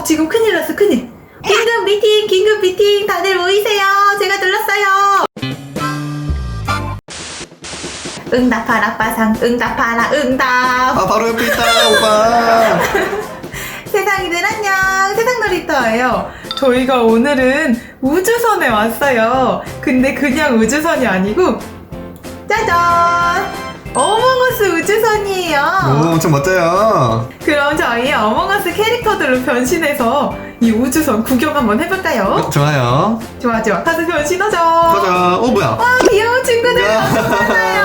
어, 지금 큰일 났어, 큰일. 긴급 미팅, 긴급 미팅. 다들 모이세요. 제가 눌렀어요. 응답하라, 빠상. 응답하라, 응답. 아 바로 옆에 있다 오빠 세상이들 안녕. 세상 놀이터예요. 저희가 오늘은 우주선에 왔어요. 근데 그냥 우주선이 아니고 짜잔! 어몽어스 우주선이에요. 오 엄청 멋져요 그럼 저희 어몽어스 캐릭터들로 변신해서 이 우주선 구경 한번 해볼까요? 어, 좋아요 좋아 좋아 가서 변신하자. 가자 어 뭐야 와 귀여운 친구들 야. 엄청 많아요.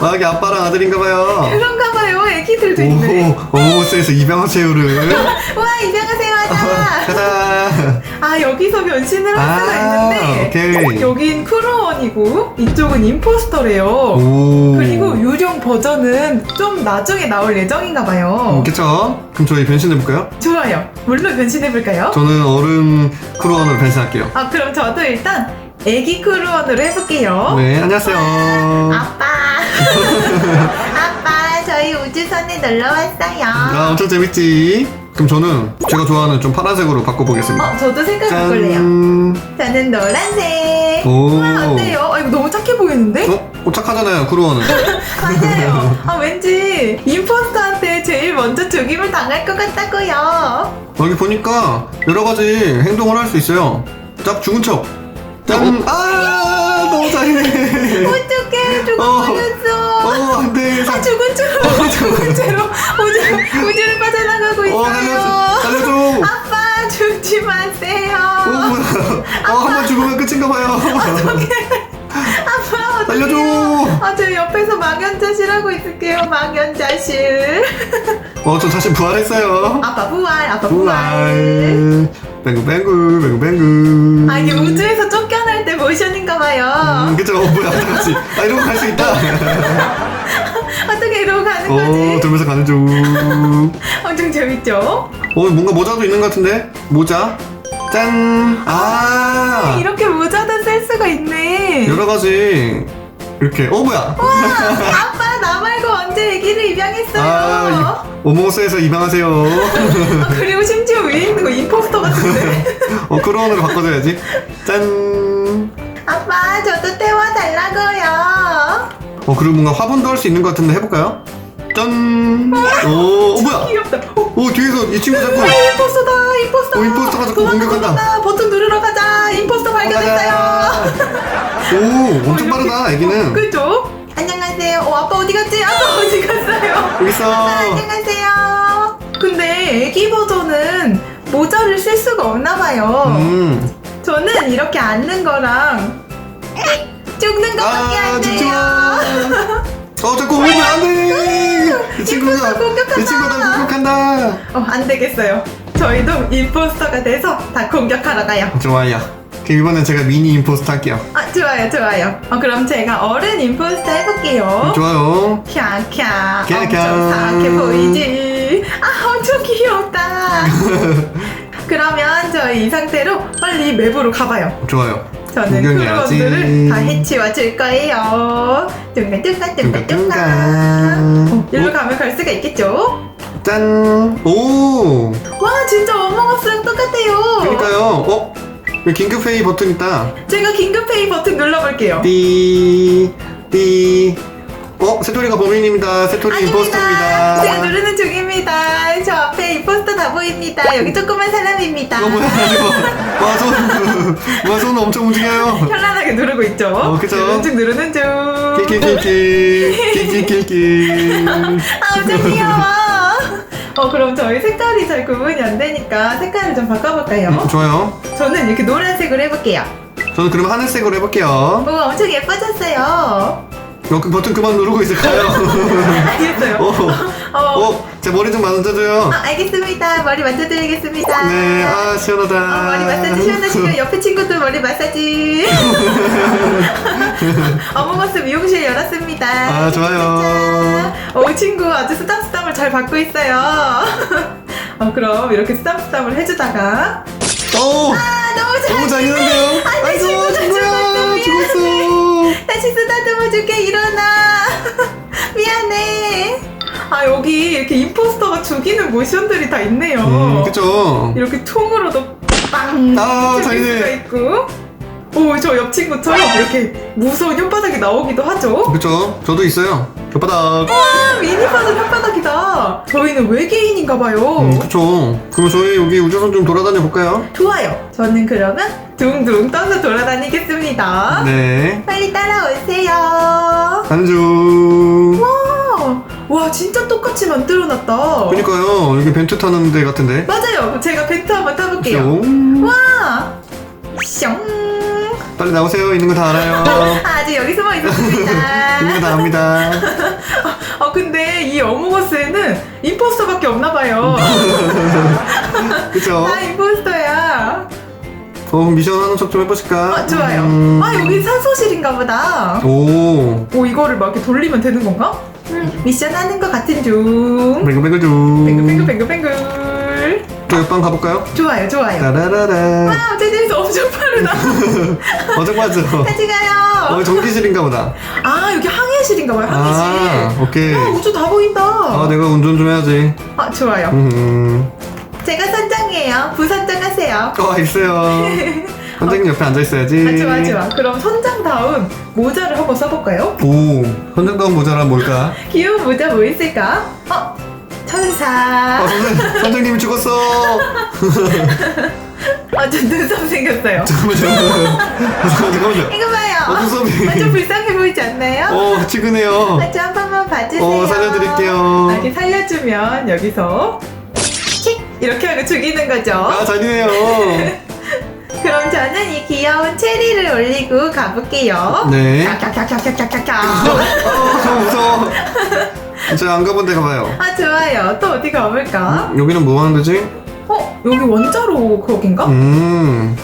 아 여기 아빠랑 아들인가봐요 그런가 봐요. 애기들도 있네. 오 어머스에서 입양어 새우를 와 입양하세요 가자 아 여기서 변신을 할 수가 아, 있는데 오케이. 여긴 크루원이고 이쪽은 임포스터래요. 오 그리고 유령 버전은 좀 나중에 나올 예정인가 봐요. 음, 그쵸 그럼 저희 변신해볼까요? 좋아요. 물론 변신해볼까요? 저는 어른 크루원으로 변신할게요 아 그럼 저도 일단 애기 크루원으로 해볼게요. 네 안녕하세요 아빠. 아빠 저희 우주선에 놀러 왔어요. 아 엄청 재밌지 그럼 저는 제가 좋아하는 좀 파란색으로 바꿔보겠습니다 어 저도 색깔 바꿀래요. 짠 저는 노란색. 오. 와 어때요? 아 이거 너무 착해 보이는데? 어? 어, 착하잖아요 크루원은 맞아요. 아 왠지 임포스터한테 제일 먼저 죽임을 당할 것 같다고요. 여기 보니까 여러 가지 행동을 할 수 있어요. 딱 죽은 척. 짠. 아 너무 잘해. 어떡해 죽음 어. 걸렸어. 어 안돼. 아 죽은 채로 죽은 채로 우주 우주를 빠져나가고 어 있어요. 살려줘. 살려줘. 아빠 죽지 마세요. 어 뭐야? 어한 번 죽으면 끝인가 봐요. 아빠 어떡해요? 살려줘. 아, 저 옆에서 망연자실 하고 있을게요. 망연자실. 어 저 다시 부활했어요. 아빠 부활, 아빠 부활. 부활. 뱅글뱅글 뱅글뱅글. 아, 이게 우주에서 쫓겨날 때 모션인가 봐요. 음, 그쵸 어, 뭐야 같이 아 이러고 갈 수 있다 어떻게 이러고 가는 어 거지? 돌면서 가는 중 엄청 재밌죠? 어 뭔가 모자도 있는 것 같은데 모자 짠아 이렇게 모자도 쓸 수가 있네. 여러 가지 이렇게 어 뭐야 아빠, 나 말고 언제 애기를 입양했어요? 아 오모스에서 입양하세요 아, 그리고 심지어 위에 있는 거 임포스터 같은데. 어 크로원으로 바꿔줘야지 짠어 아빠, 저도 태워달라고요. 그리고 뭔가 화분도 할 수 있는 것 같은데 해볼까요 짠 오 어, 뭐야 귀엽다. 어, 오 뒤에서 이 친구 자꾸 아, 임포스터다, 임포스터. 어, 임포스터가 자꾸 공격한다. 버튼 누르러 가자. 임포스터 발견했어요. 오 엄청 빠르다 애기는 그죠? 안녕하세요. 어, 아빠 어디 갔지? 아빠 어디 갔어요? 여기 있어 아, 안녕하세요. 근데 애기 버전은 모자를 쓸 수가 없나 봐요. 음 저는 이렇게 앉는 거랑 죽는 것밖에 아, 안 죽지 돼요. 마. 어, 자꾸 오면 안 돼. 이 친구가, 공격한다. 이 친구가 나 공격한다. 어, 안 되겠어요. 저희도 임포스터가 돼서 다 공격하러 가요. 좋아요. 그럼 이번엔 제가 미니 임포스터 할게요. 아, 좋아요, 좋아요. 어, 그럼 제가 어른 임포스터 해볼게요. 좋아요. 캬캬. 캬캬. 엄청 사악해 보이지? 아, 엄청 귀엽다. 그러면 저희 이 상태로 빨리 맵으로 가봐요. 좋아요. 저는 구경해야지. 크루원들을 다 해치워 줄 거예요. 뚱가뚱가 뚱가뚱가. 어, 일로 가면 갈 수가 있겠죠? 짠. 오. 와, 진짜 어몽어스랑 똑같아요. 그러니까요. 어? 여기 긴급 회의 버튼 있다. 제가 긴급회의 버튼 눌러볼게요. 띠. 띠. 어? 새토리가 범인입니다. 아닙니다. 임포스터입니다. 제가 누르는 중입니다. 저 앞에 임포스터 다 보입니다. 여기 조그만 사람입니다. 어, 뭐야, 이거. 와, 손. 와, 손 엄청 움직여요. 현란하게 누르고 있죠? 어, 그죠. 누르는 중, 누르는 중. 킬킬킬킬. 킬킬킬킬. 아, 엄청 귀여워. 어, 그럼 저희 색깔이 잘 구분이 안 되니까 색깔을 좀 바꿔볼까요? 음, 좋아요. 저는 이렇게 노란색으로 해볼게요. 저는 그럼 하늘색으로 해볼게요. 오, 엄청 예뻐졌어요. 어, 그 버튼 그만 누르고 있을까요? 알겠어요. 어, 어, 어, 제 머리 좀 만져줘요. 아, 알겠습니다. 머리 만져드리겠습니다. 네, 아, 시원하다. 어, 머리 마사지 시원하시면 옆에 친구도 머리 마사지. 어몽어스 미용실 열었습니다. 아, 좋아요. 자, 어, 친구 아주 쓰담쓰담을 잘 받고 있어요. 어, 그럼 이렇게 쓰담쓰담을 해주다가 어, 아, 너무 잘. 너무 잔인한데요? 안 돼, 아이고, 친구가 여기 이렇게 임포스터가 죽이는 모션들이 다 있네요. 음, 그쵸. 이렇게 총으로도 빵 아, 죽일. 수가 있고. 오, 저 옆 친구처럼 이렇게 무서운 혓바닥이 나오기도 하죠. 그쵸. 저도 있어요. 혓바닥. 아, 미니바는 혓바닥이다. 저희는 외계인인가봐요. 음, 그쵸. 그럼 저희 여기 우주선 좀 돌아다녀 볼까요? 좋아요. 저는 그러면 둥둥 떠서 돌아다니겠습니다. 네. 빨리 따라오세요. 중. 와, 와, 진짜 똑같이 만들어놨다. 그니까요. 여기 벤트 타는 데 같은데. 맞아요. 제가 벤트 한번 타볼게요. 뿅. 와, 숑. 빨리 나오세요. 있는 거 다 알아요. 아직 여기 숨어 있는 거 있었습니다. 다 압니다. 아 근데 이 어몽어스에는 임포스터밖에 없나 봐요. 그쵸? 나 임포스터야. 어, 미션 하는 척 좀 해보실까? 아 좋아요. 음. 아 여기 산소실인가 보다. 오. 오 이거를 막 이렇게 돌리면 되는 건가? 음, 미션 하는 것 같은 중. 뱅글뱅글 중. 뱅글뱅글뱅글뱅글. 또 옆방 가볼까요? 좋아요 좋아요. 따라라라. 와 제재에서 엄청 빠르다. 어정 맞죠? 같이 가요. 어, 전기실인가 보다. 아 여기 항해실인가 봐요 아, 항해실. 오케이. 와 우주 다 보인다. 아, 내가 운전 좀 해야지. 아 좋아요. 음. 제가 선장이에요. 부선장 하세요. 어, 있어요. 선생님 옆에 앉아 있어야지. 아 좋아 좋아. 그럼 선장 다음 모자를 한번 써볼까요? 오, 선생다운 모자란 뭘까? 귀여운 모자 뭐 있을까? 어 천사. 아, 선생, 선생님이 죽었어. 아 저 눈썹 생겼어요. 잠깐만, 잠깐만. 잠깐만요. 이거 봐요. 어, 눈썹이. 완전 불쌍해 보이지 않나요? 어, 치근해요. 아 저 한 번만 봐주세요. 어, 살려드릴게요. 아, 이렇게 살려주면 여기서 킥 이렇게 하고 죽이는 거죠. 아, 잔이네요. 그럼 저는 이 귀여운 체리를 올리고 가볼게요. 네. 캬캬캬캬캬캬캬. 어, 너무 무서워. 제가 안 가본 데 가봐요. 아 좋아요. 또 어디 가볼까? 여기는 뭐 하는 데지? 어 여기 원자로 거긴가? 음,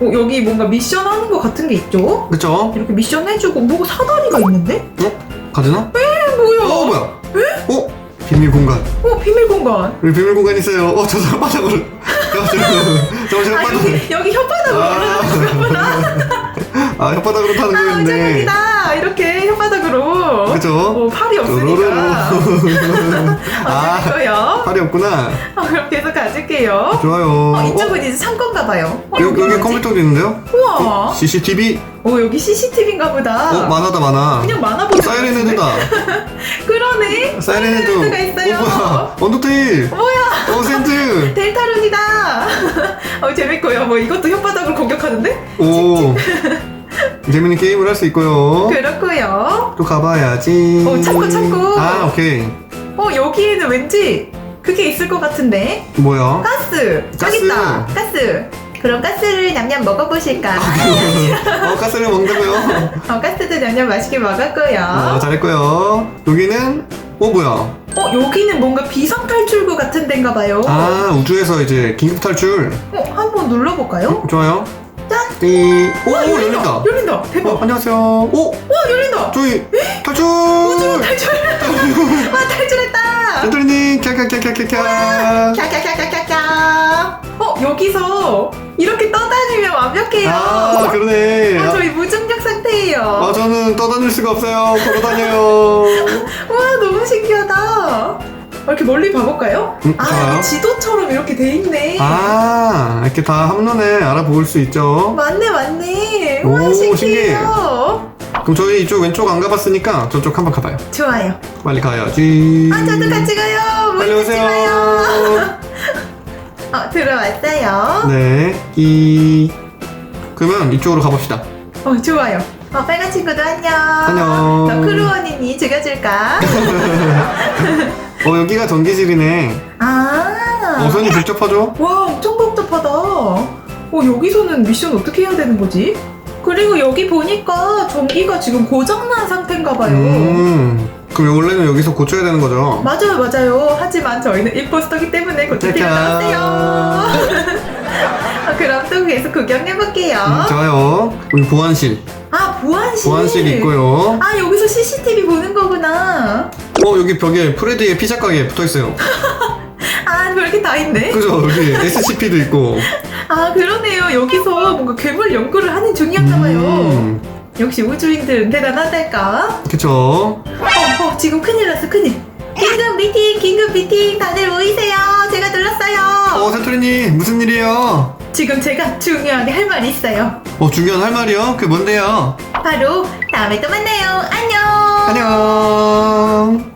어, 여기 뭔가 미션 하는 거 같은 게 있죠? 그쵸? 이렇게 미션 해주고 뭐 사다리가 있는데? 어? 가지나? 에 뭐야? 어, 뭐야? 어? 비밀 공간. 어 비밀 공간. 여기 비밀 공간 있어요. 어, 저 사바닥으로. 저저 아. 여기 여기 혓바닥으로 올라가는 아, 혓바닥으로 타는 아 거였네. 웃기다. 이렇게 혓바닥으로. 그죠? 어 팔이 없으니까. 아, 어쩌고요? 팔이 없구나. 어, 그럼 계속 가줄게요. 좋아요. 어 이쪽은 이제 창고인가 봐요. 어, 여, 여기 뭐지? 컴퓨터도 있는데요? 우와. CCTV? 어 여기 CCTV인가 보다. 어, 많아다, 많아. 그냥 많아 보이는 사이렌? 헤드다. 그러네. 사이렌 헤드. 헤드가 있어요. 어, 뭐야. 언더테일. 뭐야? 어, 센트. 델타룬이다. 어 재밌고요. 뭐 이것도 혓바닥으로 공격하는데? 오. 재밌는 게임을 할 수 있고요. 그렇고요. 또 가봐야지. 어, 찾고, 찾고. 아, 오케이. 어 여기에는 왠지 그게 있을 것 같은데. 뭐야? 가스. 가스. 저기 있다. 가스. 그럼 가스를 냠냠 먹어보실까? 어, 가스를 먹는다고요? 어 가스도 냠냠 맛있게 먹었고요. 어, 잘했고요. 여기는, 어, 뭐야? 어 여기는 뭔가 비상 탈출구 같은 데인가 봐요. 아, 우주에서 이제 긴급 탈출. 어 한번 눌러볼까요? 좋아요. 짠. 띠. 오, 와, 열린다. 열린다. 대박. 어, 안녕하세요. 오, 와 열린다. 저희 탈출! 우주 탈출. 와 탈출했다. 엔트리님, 캬캬캬캬캬캬. 캬캬캬캬캬캬. 어 여기서 이렇게 떠다니면 완벽해요. 아, 그러네. 아, 저희 무중력 상태예요. 아, 저는 떠다닐 수가 없어요. 걸어다녀요. 와 너무 신기하다. 어, 이렇게 멀리 봐볼까요? 음, 아 좋아요. 여기 지도처럼 이렇게 돼 있네. 아, 이렇게 다 한눈에 알아볼 수 있죠. 맞네 맞네. 오, 와 신기해요. 그럼 저희 이쪽 왼쪽 안 가봤으니까 저쪽 한번 가봐요. 좋아요. 빨리 가야지. 아 저도 같이 가요. 빨리 오세요. 어 들어왔어요. 네, 이 그러면 이쪽으로 가봅시다. 어 좋아요. 어 빨간 친구도 안녕. 안녕. 저 크루원이니 죽여줄까? 어 여기가 전기실이네. 아. 어 손이 복잡하죠? 와 엄청 복잡하다. 어 여기서는 미션 어떻게 해야 되는 거지? 그리고 여기 보니까 전기가 지금 고장난 상태인가 봐요. 음. 그럼 원래는 여기서 고쳐야 되는 거죠? 맞아요, 맞아요. 하지만 저희는 임포스터기 때문에 필요 짜잔. 없어요. 어, 그럼 또 계속 구경해볼게요. 음, 좋아요. 여기 보안실. 아, 보안실. 보안실 있고요. 아, 여기서 CCTV 보는 거구나. 어 여기 벽에 프레드의 피자 가게 붙어 있어요. 아, 별게 다 있네. 그죠? 여기 SCP도 있고. 아, 그러네요. 여기서 뭔가 괴물 연구를 하는 중이었나 봐요. 음, 역시 우주인들은 대단하달까? 그쵸. 어, 어, 지금 큰일 났어, 큰일. 긴급 미팅, 긴급 미팅. 다들 모이세요. 제가 눌렀어요. 어, 새토리님, 무슨 일이에요? 지금 제가 중요하게 할 말이 있어요. 어, 중요한 할 말이요? 그게 뭔데요? 바로 다음에 또 만나요. 안녕. 안녕.